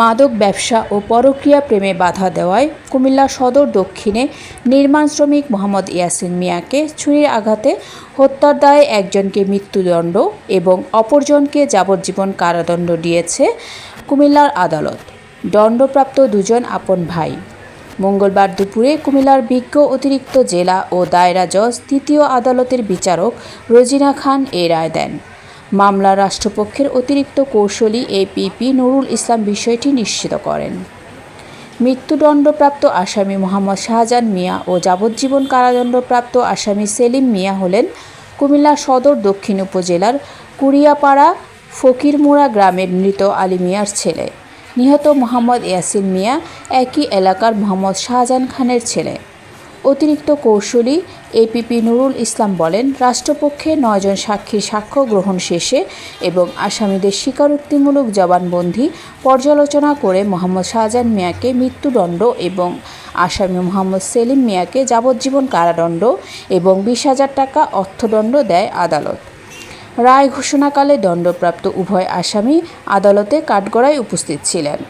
মাদক ব্যবসা ও পরক্রিয়া প্রেমে বাধা দেওয়ায় কুমিল্লা সদর দক্ষিণে নির্মাণ শ্রমিক মোহাম্মদ ইয়াসিন মিয়াকে ছুরির আঘাতে হত্যার দায়ে একজনকে মৃত্যুদণ্ড এবং অপরজনকে যাবজ্জীবন কারাদণ্ড দিয়েছে কুমিল্লার আদালত। দণ্ডপ্রাপ্ত দুজন আপন ভাই। মঙ্গলবার দুপুরে কুমিল্লার বিজ্ঞ অতিরিক্ত জেলা ও দায়রা জজ, তৃতীয় আদালতের বিচারক রোজিনা খান এ রায় দেন। মামলার রাষ্ট্রপক্ষের অতিরিক্ত কৌশলী এপিপি নুরুল ইসলাম বিষয়টি নিশ্চিত করেন। মৃত্যুদণ্ডপ্রাপ্ত আসামি মোহাম্মদ শাহজাহান মিয়া ও যাবজ্জীবন কারাদণ্ডপ্রাপ্ত আসামি সেলিম মিয়া হলেন কুমিল্লা সদর দক্ষিণ উপজেলার কুড়িয়াপাড়া ফকিরমুড়া গ্রামের মৃত আলী মিয়ার ছেলে। নিহত মোহাম্মদ ইয়াসিন মিয়া একই এলাকার মোহাম্মদ শাহজাহান খানের ছেলে। অতিরিক্ত কৌশলী এপিপি নুরুল ইসলাম বলেন, রাষ্ট্রপক্ষে নয়জন সাক্ষীর সাক্ষ্য গ্রহণ শেষে এবং আসামিদের স্বীকারোক্তিমূলক জবানবন্দি পর্যালোচনা করে মোহাম্মদ শাহজাহান মিয়াকে মৃত্যুদণ্ড এবং আসামি মোহাম্মদ সেলিম মিয়াকে যাবজ্জীবন কারাদণ্ড এবং বিশ হাজার টাকা অর্থদণ্ড দেয় আদালত। রায় ঘোষণাকালে দণ্ডপ্রাপ্ত উভয় আসামি আদালতে কাঠগড়ায় উপস্থিত ছিলেন।